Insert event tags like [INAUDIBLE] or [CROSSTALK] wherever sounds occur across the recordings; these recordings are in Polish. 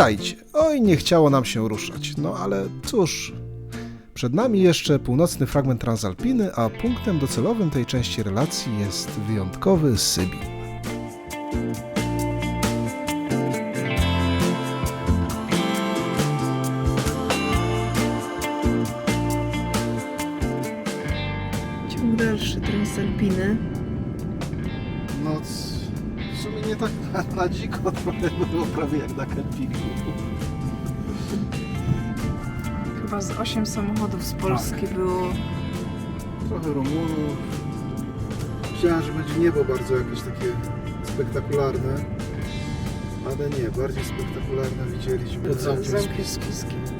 Witajcie. Oj, nie chciało nam się ruszać. No ale cóż. Przed nami jeszcze północny fragment Transalpiny, a punktem docelowym tej części relacji jest wyjątkowy Sybin. Ciąg dalszy Transalpiny. Tak na, na dziko, trochę było prawie jak na kempingu. Chyba z 8 samochodów z Polski było. Trochę Rumunów. Myślałem, że będzie niebo bardzo jakieś takie spektakularne, ale nie, bardziej spektakularne widzieliśmy pod Zamkiem Spiskim.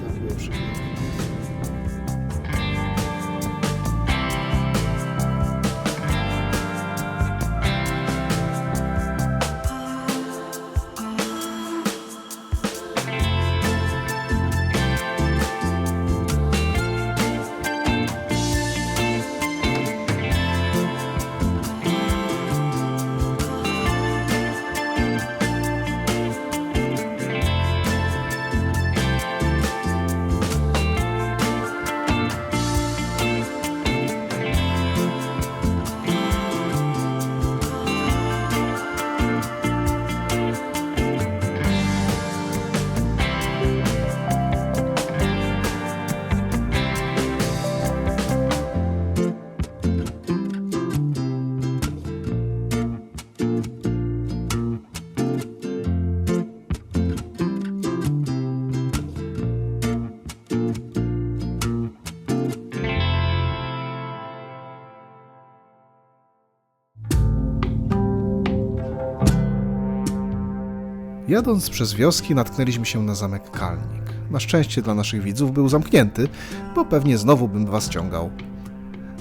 Jadąc przez wioski natknęliśmy się na zamek Kalnik. Na szczęście dla naszych widzów był zamknięty, bo pewnie znowu bym was ciągał.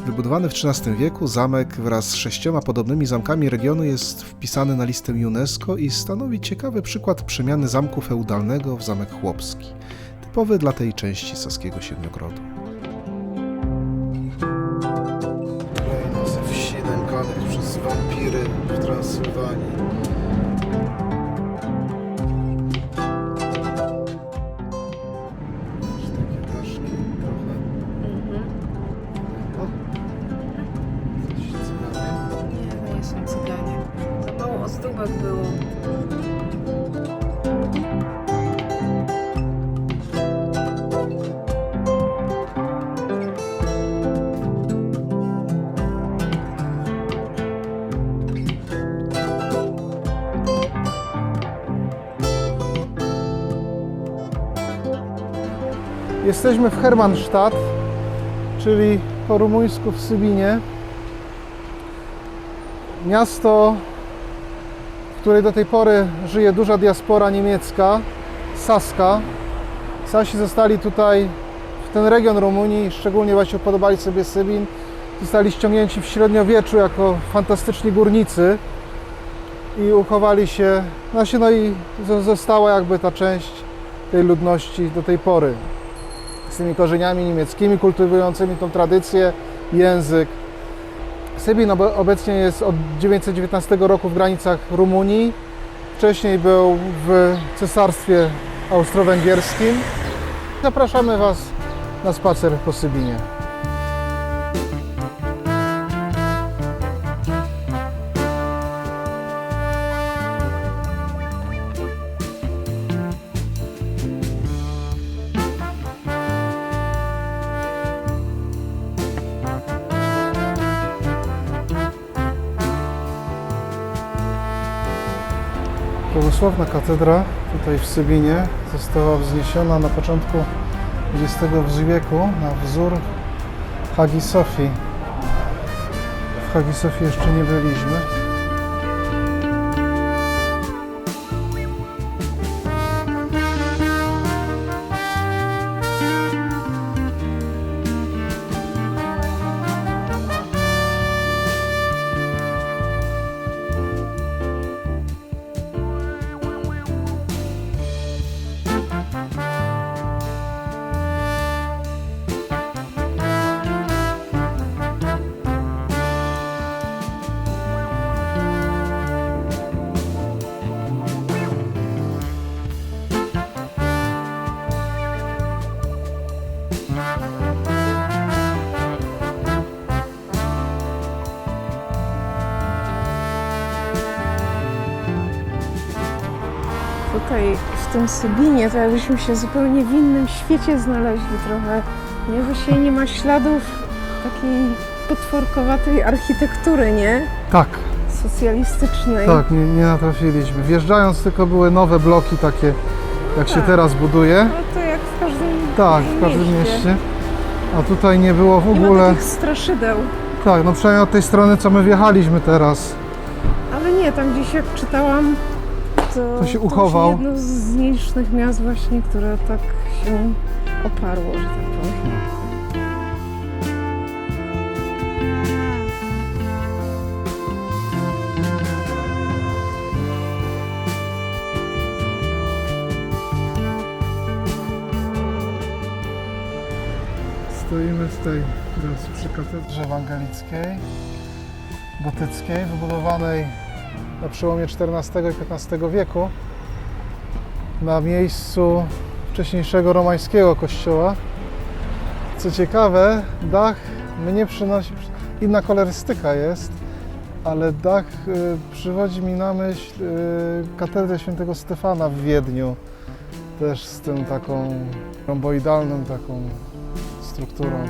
Wybudowany w XIII wieku, zamek wraz z sześcioma podobnymi zamkami regionu jest wpisany na listę UNESCO i stanowi ciekawy przykład przemiany zamku feudalnego w zamek chłopski, typowy dla tej części saskiego Siedmiogrodu. Wsi nękanych przez wampiry w Transylwanii. Jesteśmy w Hermannstadt, czyli po rumuńsku w Sybinie. Miasto, w której do tej pory żyje duża diaspora niemiecka, Saska. Sasi zostali tutaj, w ten region Rumunii, szczególnie właśnie podobali sobie Sybin, zostali ściągnięci w średniowieczu jako fantastyczni górnicy i uchowali się, no, się, no i zo- została jakby ta część tej ludności do tej pory tymi korzeniami niemieckimi, kultywującymi tą tradycję, język. Sybin obe- obecnie jest od 919 roku w granicach Rumunii. Wcześniej był w Cesarstwie Austro-Węgierskim. Zapraszamy Was na spacer po Sybinie. Prawosławna katedra tutaj w Sybinie została wzniesiona na początku XX wieku na wzór Hagi Sofii. W Hagi Sofii jeszcze nie byliśmy. Tym Sybinie, to jakbyśmy się zupełnie w innym świecie znaleźli trochę. Nie, właśnie nie ma śladów takiej potworkowatej architektury, nie? Tak, Socjalistycznej. tak, nie, nie natrafiliśmy. Wjeżdżając tylko były nowe bloki takie, jak się Tak. teraz buduje. No to jak w każdym Tak, w każdym mieście. A tutaj nie było w Nie ma ogóle. takich straszydeł. Tak, no przynajmniej od tej strony, co my wjechaliśmy teraz. Ale nie, tam gdzieś jak czytałam, to, To się uchował. jedno z nielicznych miast właśnie, które tak się oparło, że tak powiem. Stoimy tutaj teraz przy katedrze ewangelickiej, gotyckiej, wybudowanej na przełomie XIV i XV wieku na miejscu wcześniejszego romańskiego kościoła. Co ciekawe, dach mnie przynosi, inna kolorystyka jest, ale dach y, przywodzi mi na myśl y, katedrę świętego Stefana w Wiedniu, też z tym taką romboidalną taką strukturą.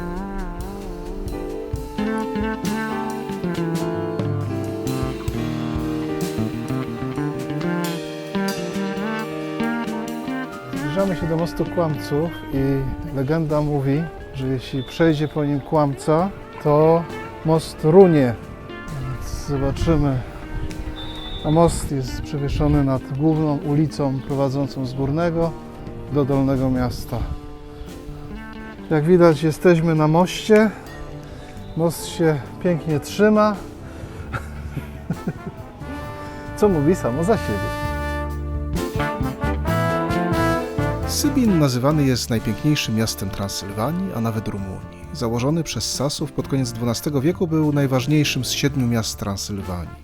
Zbliżamy się do mostu Kłamców i legenda mówi, że jeśli przejdzie po nim kłamca, to most runie. Więc zobaczymy. A most jest przewieszony nad główną ulicą prowadzącą z Górnego do Dolnego Miasta. Jak widać, jesteśmy na moście. Most się pięknie trzyma. [LAUGHS] Co mówi samo za siebie. Sybin nazywany jest najpiękniejszym miastem Transylwanii, a nawet Rumunii. Założony przez Sasów pod koniec XII wieku był najważniejszym z siedmiu miast Transylwanii.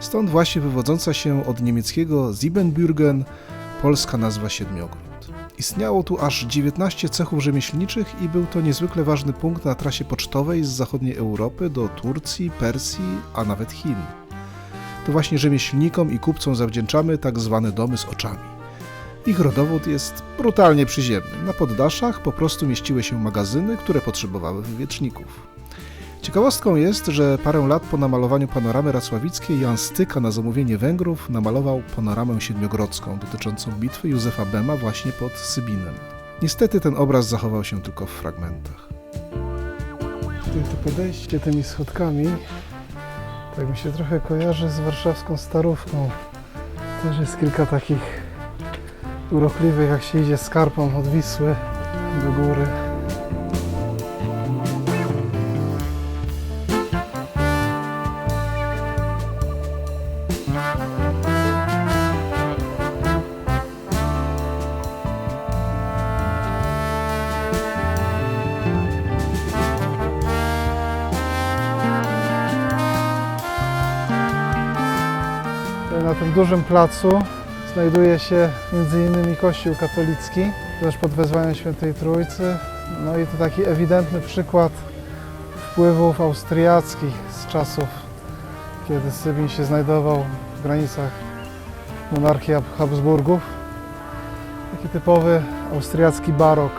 Stąd właśnie wywodząca się od niemieckiego Siebenbürgen polska nazwa Siedmiogród. Istniało tu aż 19 cechów rzemieślniczych i był to niezwykle ważny punkt na trasie pocztowej z zachodniej Europy do Turcji, Persji, a nawet Chin. To właśnie rzemieślnikom i kupcom zawdzięczamy tak zwane domy z oczami. Ich rodowód jest brutalnie przyziemny. Na poddaszach po prostu mieściły się magazyny, które potrzebowały wywieczników. Ciekawostką jest, że parę lat po namalowaniu panoramy racławickiej Jan Styka na zamówienie Węgrów namalował panoramę siedmiogrodzką dotyczącą bitwy Józefa Bema właśnie pod Sybinem. Niestety ten obraz zachował się tylko w fragmentach. To podejście tymi schodkami tak mi się trochę kojarzy z warszawską starówką. Też jest kilka takich urokliwych, jak się idzie skarpą od Wisły do góry. Na tym dużym placu znajduje się m.in. Kościół katolicki, też pod wezwaniem Świętej Trójcy. No i to taki ewidentny przykład wpływów austriackich z czasów, kiedy Sybin się znajdował w granicach monarchii Hab- Habsburgów. Taki typowy austriacki barok.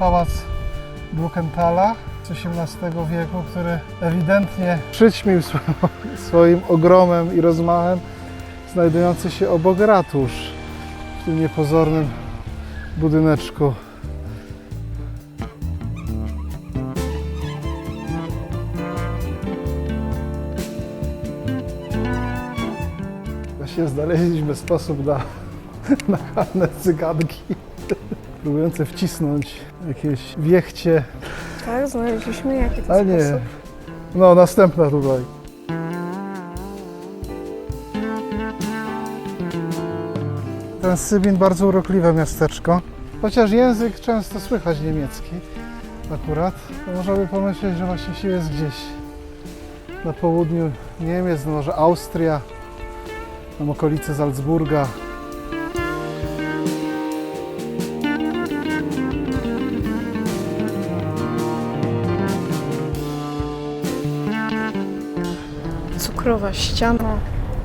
Pałac Bruckenthala z XVIII wieku, który ewidentnie przyćmił [LAUGHS] swoim, ogromem i rozmachem znajdujący się obok ratusz w tym niepozornym budyneczku. Właśnie znaleźliśmy sposób na [LAUGHS] nachalne cyganki próbujące wcisnąć jakieś wiechcie, Tak, znaleźliśmy jaki to ale nie. sposób. No, następna tutaj. Ten Sybin bardzo urokliwe miasteczko. Chociaż język często słychać niemiecki akurat, to można by pomyśleć, że właśnie się jest gdzieś na południu Niemiec, no może Austria, Tam okolice Salzburga. Cukrowa ściana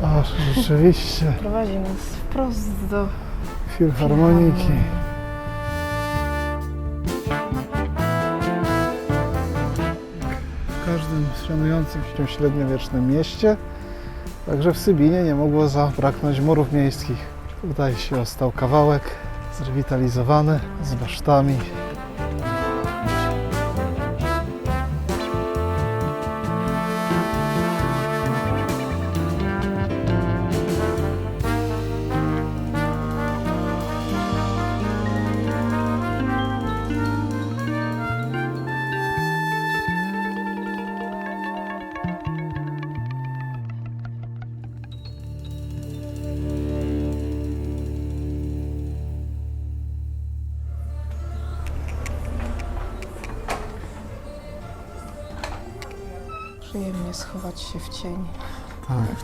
Ach, rzeczywiście. prowadzi nas wprost do Filharmoniki. W każdym szanującym się średniowiecznym mieście, także w Sybinie nie mogło zabraknąć murów miejskich. Tutaj się ostał kawałek zrewitalizowany z basztami.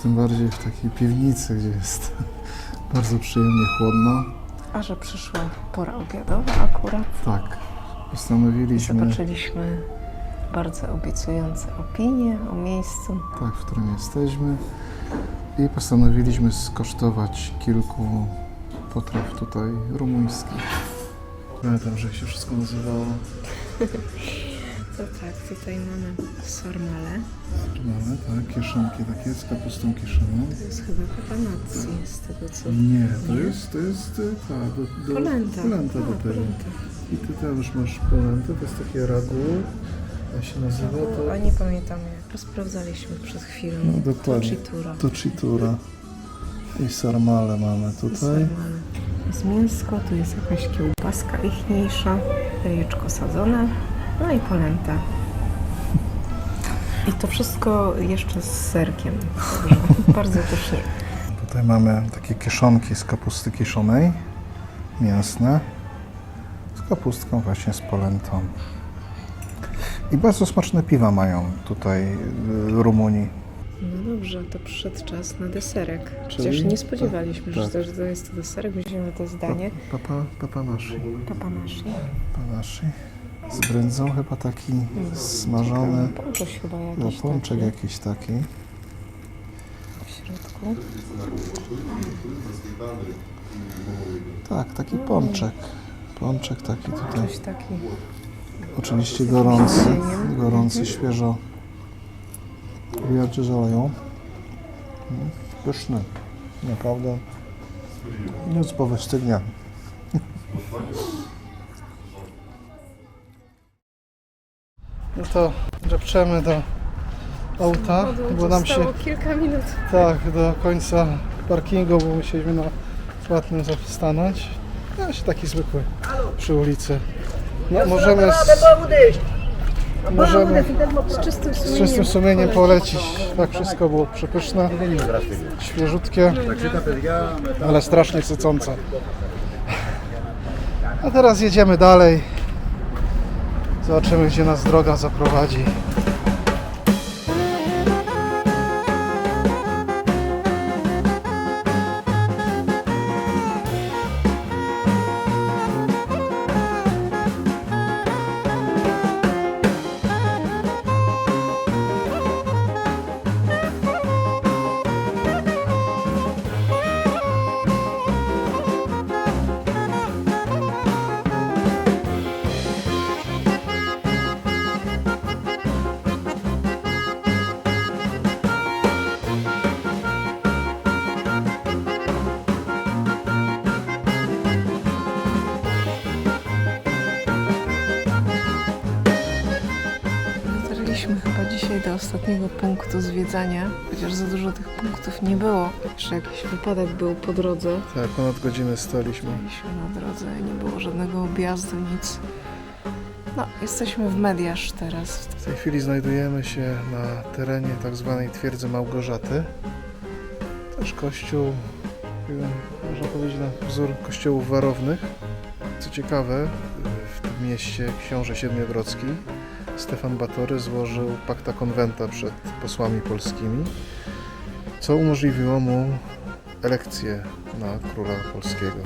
Tym bardziej w takiej piwnicy, gdzie jest [LAUGHS] bardzo przyjemnie chłodno. A że przyszła pora obiadowa akurat, Tak, postanowiliśmy, zobaczyliśmy bardzo obiecujące opinie o miejscu. tak, w którym jesteśmy i postanowiliśmy skosztować kilku potraw tutaj rumuńskich. Pamiętam, że się wszystko nazywało. [LAUGHS] To tak, tutaj mamy sarmale. Mamy, tak, kieszonki takie z kapustą kiszoną. To jest chyba papanacji z tego co... Nie, to jest, to jest, ta, do, do, Polenta. polenta A, tego. polenta. I ty tam już masz polentę, to jest takie ragu, jak się nazywa to? A nie pamiętam jak. Sprawdzaliśmy przed chwilą. No, dokładnie. Chitura. To chitura. I sarmale mamy tutaj. Sarmale. Jest mięsko, tu jest jakaś kiełbaska ichniejsza, jajeczko sadzone, no i polenta. I to wszystko jeszcze z serkiem. Także bardzo pysznie. Tutaj mamy takie kieszonki z kapusty kiszonej, mięsne, z kapustką właśnie z polentą. I bardzo smaczne piwa mają tutaj y, Rumunii. No dobrze, to przyszedł czas na deserek. Czyli- Chociaż nie spodziewaliśmy tak, się, że to jest to deserek. Że to jest danie. Papa, papanashi. Papanashi. Papanashi. Z brędzą chyba taki smażony. Pączoś chyba No, jakiś pączek taki jakiś taki. w środku. Tak, taki pączek. Pączek taki tutaj. Coś taki. Oczywiście gorący, gorący, świeżo. Wyjadzie z oleją. Mm, Pyszny, naprawdę. Nic po No to drzepczemy do auta, bo nam się kilka minut. tak do końca parkingu, bo musieliśmy na płatnym stanąć. No się taki zwykły przy ulicy. No, możemy z, możemy Z czystym z sumieniem. czystym sumieniem polecić. Tak wszystko było przepyszne, świeżutkie, ale strasznie sycące. A teraz jedziemy dalej. Zobaczymy, gdzie nas droga zaprowadzi. Dotarliśmy chyba dzisiaj do ostatniego punktu zwiedzania, chociaż za dużo tych punktów nie było. Jeszcze jakiś wypadek był po drodze. Tak, ponad godzinę staliśmy. Byliśmy na drodze, nie było żadnego objazdu, nic. No, jesteśmy w Mediasz teraz. W tej chwili znajdujemy się na terenie tak zwanej twierdzy Małgorzaty. Też kościół, można powiedzieć, na wzór kościołów warownych. Co ciekawe, w tym mieście książę Siedmiogrodzki Stefan Batory złożył pakta konwenta przed posłami polskimi, co umożliwiło mu elekcję na króla polskiego.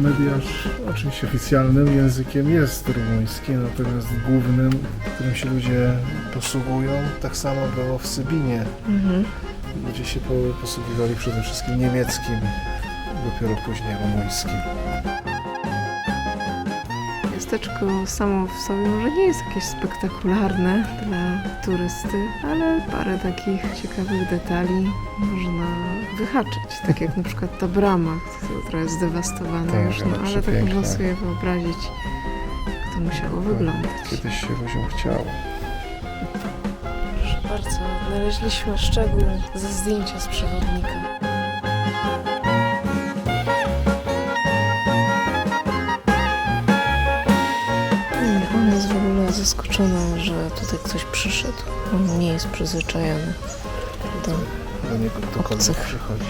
Mediasz oczywiście oficjalnym językiem jest rumuński, natomiast głównym, którym się ludzie posługują, tak samo było w Sybinie. Mhm. Ludzie się po- posługiwali przede wszystkim niemieckim, dopiero później rumuńskim. Miasteczko samo w sobie może nie jest jakieś spektakularne dla turysty, ale parę takich ciekawych detali można wyhaczyć. Tak jak na przykład ta brama, która jest zdewastowana Tak, już, no, ale ale tak przepiękna. można sobie wyobrazić, jak to musiało wyglądać. Kiedyś się ludziom chciało. Znaleźliśmy szczegół ze zdjęcia z przewodnika. Nie, Ona jest w ogóle zaskoczona, że tutaj ktoś przyszedł. On nie jest przyzwyczajony do... Do niego Obcych. przychodzi.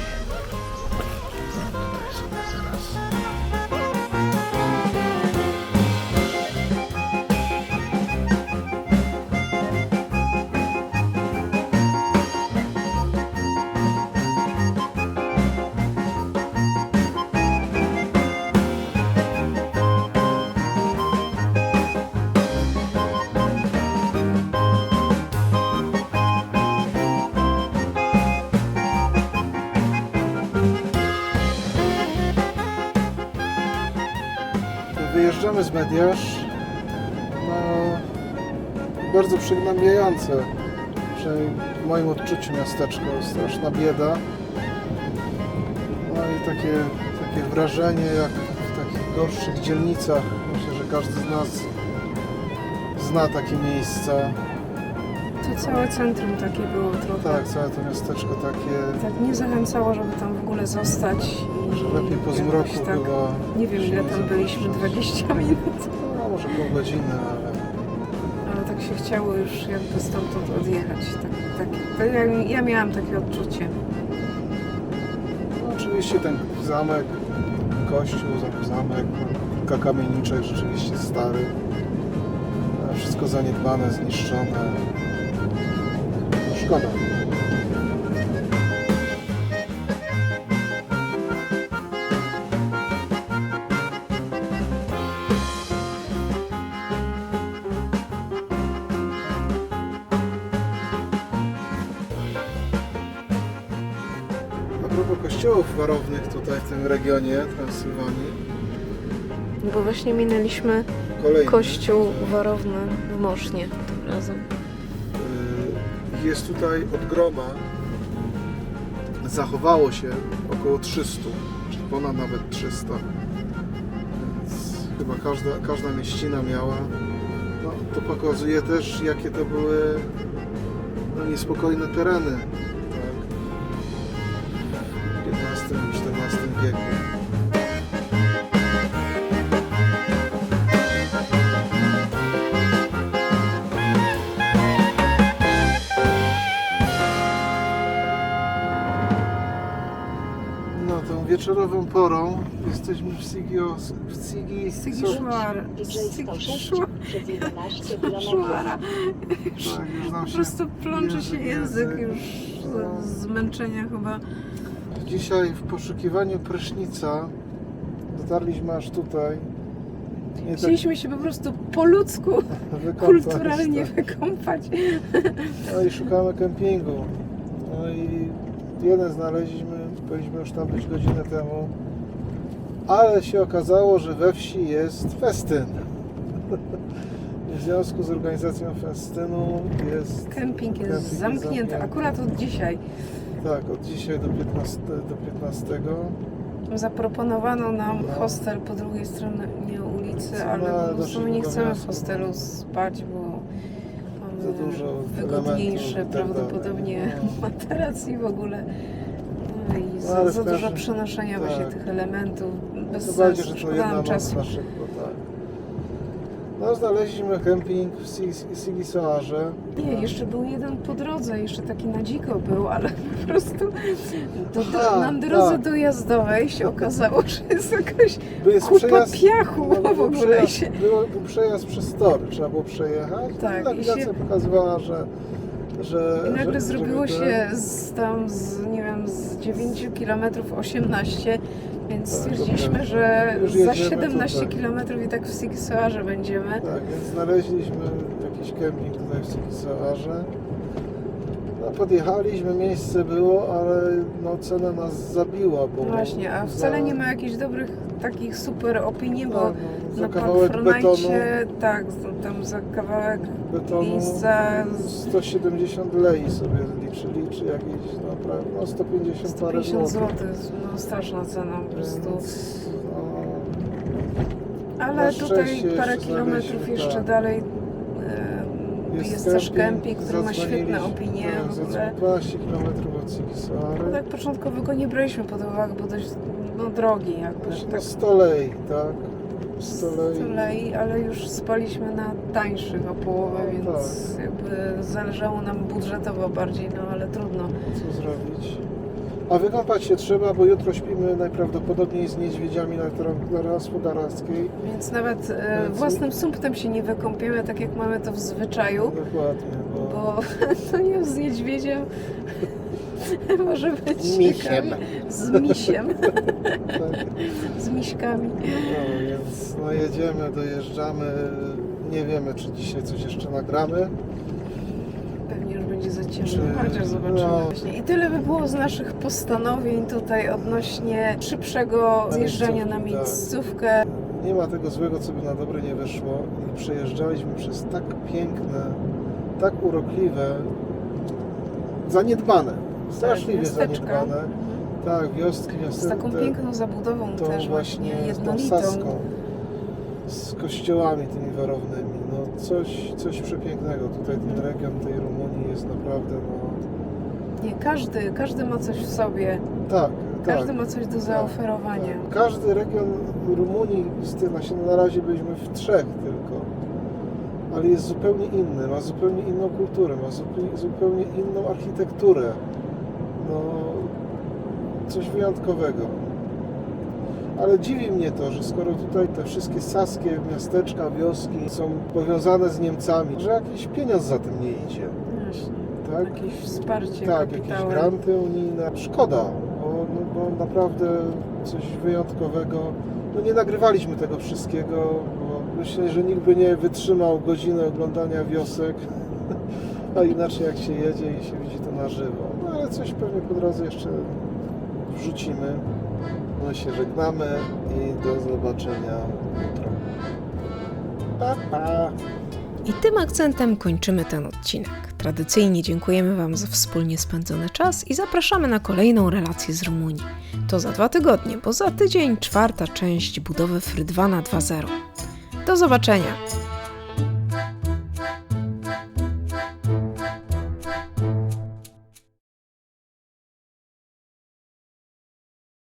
Wyjeżdżamy z Mediasz bardzo przygnębiające, w moim odczuciu miasteczko, straszna bieda. No i takie, takie wrażenie jak w takich gorszych dzielnicach. Myślę, że każdy z nas zna takie miejsca. Całe centrum takie było trochę. Tak, całe to miasteczko takie, Tak nie zachęcało, żeby tam w ogóle zostać. I że lepiej po zmroku tak, chyba. Nie wiem ile tam byliśmy, zobaczyć. 20 minut. No może pół godziny, ale... Ale tak się chciało już jakby stamtąd odjechać. Tak, tak, ja, ja miałam takie odczucie. No, oczywiście ten zamek, kościół, zam- zamek, kilka kamieniczek rzeczywiście stary. Wszystko zaniedbane, zniszczone. Warownych tutaj w tym regionie Transylwanii. No bo właśnie minęliśmy Kolejny. kościół warowny w Mosznie tym razem. Y, Jest tutaj od groma zachowało się około 300, czy ponad nawet 300. Więc chyba każda, każda mieścina miała. No, to pokazuje też, jakie to były no, niespokojne tereny w XV-XIV wieku. No, tą wieczorową porą jesteśmy w Sigio, w Sigi. Sygiszwar. przez 11 Szmara. Tak, już nam Po się prostu plącze się język już z zmęczenia chyba. Dzisiaj w poszukiwaniu prysznica dotarliśmy aż tutaj. Nie tak Chcieliśmy się po prostu po ludzku, wykąpać, kulturalnie tak. wykąpać. No i szukamy kempingu. No i jeden znaleźliśmy, powinniśmy już tam być godzinę temu. Ale się okazało, że we wsi jest festyn. W związku z organizacją festynu jest Kemping jest Kemping jest zamknięty, zamknięty. akurat od dzisiaj. Tak od dzisiaj do 15. Do 15. Zaproponowano nam No. hostel po drugiej stronie ulicy, ale no, ale po prostu nie chcemy w hostelu spać, bo mamy Za dużo wygodniejszy tak prawdopodobnie. No. [LAUGHS] materac i w ogóle no i No, za, w za dużo przenoszenia właśnie tak. tych elementów bez To bardziej, sensu, że to jedna czasu. szybko, tak. No, znaleźliśmy kemping w Sig- Sigisoarze. Nie, jeszcze był jeden po drodze, jeszcze taki na dziko był, ale [LAUGHS] po prostu do, Aha, na drodze tak. dojazdowej się okazało, że jest jakaś jest kupa przejazd, piachu no, w był ogóle. przejazd, Się. było, był przejazd przez tory, trzeba było przejechać. Tak, I nawigacja i się- pokazywała, że... że I nagle że, zrobiło się z tam z, nie wiem, z 9 km 18, więc stwierdziliśmy, że za jedziemy 17 tutaj. km i tak w Sigsoarze będziemy. Tak, więc znaleźliśmy jakiś kemping tutaj w Sigisoarze. No, podjechaliśmy, miejsce było, ale no, cena nas zabiła, bo... Właśnie, a za- wcale nie ma jakichś dobrych takich super opinii, bo no, za na kawałek betonu, Patronite, tak, tam za kawałek betonu miejsca 170 lei sobie liczyli, czy jakieś, no, prawie, no 150 parę 150 złotych. zł, no straszna cena po prostu. Więc, no, Ale tutaj parę kilometrów jeszcze tak. dalej jest, też kemping, który ma świetne opinie tak, w ogóle. 12 km od Sigisoary. Tak początkowo go nie braliśmy pod uwagę, bo dość no, drogi jakby. Właśnie Tak na 100 lei, tak? 100 lei. z kolei, ale już spaliśmy na tańszych o połowę, No, więc jakby zależało nam budżetowo bardziej, no ale trudno. Co zrobić? A wykąpać się trzeba, bo jutro śpimy najprawdopodobniej z niedźwiedziami na teren gospodarskiej. Więc nawet e, Więc- własnym sumptem się nie wykąpiemy, tak jak mamy to w zwyczaju, Dokładnie, bo... bo [LAUGHS] to nie z niedźwiedziem [LAUGHS] może być Misiem. ciekawie. Z misiem, Tak. [LAUGHS] z miśkami. No więc no jedziemy, dojeżdżamy. Nie wiemy, czy dzisiaj coś jeszcze nagramy. Chociaż zobaczymy. no. Właśnie. I tyle by było z naszych postanowień tutaj odnośnie szybszego zjeżdżania na tak. miejscówkę. Nie ma tego złego, co by na dobre nie wyszło. I przejeżdżaliśmy przez tak piękne, tak urokliwe, zaniedbane, straszliwie miasteczka. zaniedbane. Tak, wioski, Z miasteczka. taką piękną zabudową tą też właśnie właśnie, tą jednolitą. saską, z kościołami tymi warownymi. No coś, coś przepięknego. Tutaj ten region tej Rumunii jest naprawdę, no Nie, każdy, każdy ma coś w sobie, tak, każdy tak. ma coś do zaoferowania. Tak. Każdy region Rumunii, z tych na, na razie byliśmy w trzech tylko, ale jest zupełnie inny, ma zupełnie inną kulturę, ma zupełnie, zupełnie inną architekturę. No, coś wyjątkowego. Ale dziwi mnie to, że skoro tutaj te wszystkie saskie miasteczka, wioski są powiązane z Niemcami, że jakiś pieniądz za tym nie idzie. Właśnie. Tak? Jakieś wsparcie Tak, jakieś kapitałem. granty unijne. Szkoda, bo, no, bo naprawdę coś wyjątkowego. No nie nagrywaliśmy tego wszystkiego, bo myślę, że nikt by nie wytrzymał godziny oglądania wiosek, [LAUGHS] a inaczej jak się jedzie i się widzi to na żywo. No ale coś pewnie po drodze jeszcze wrzucimy. No się żegnamy i do zobaczenia jutro. Pa, pa. I tym akcentem kończymy ten odcinek. Tradycyjnie dziękujemy Wam za wspólnie spędzony czas i zapraszamy na kolejną relację z Rumunii. To za dwa tygodnie, bo za tydzień czwarta część budowy Frydwana 2.0. Do zobaczenia!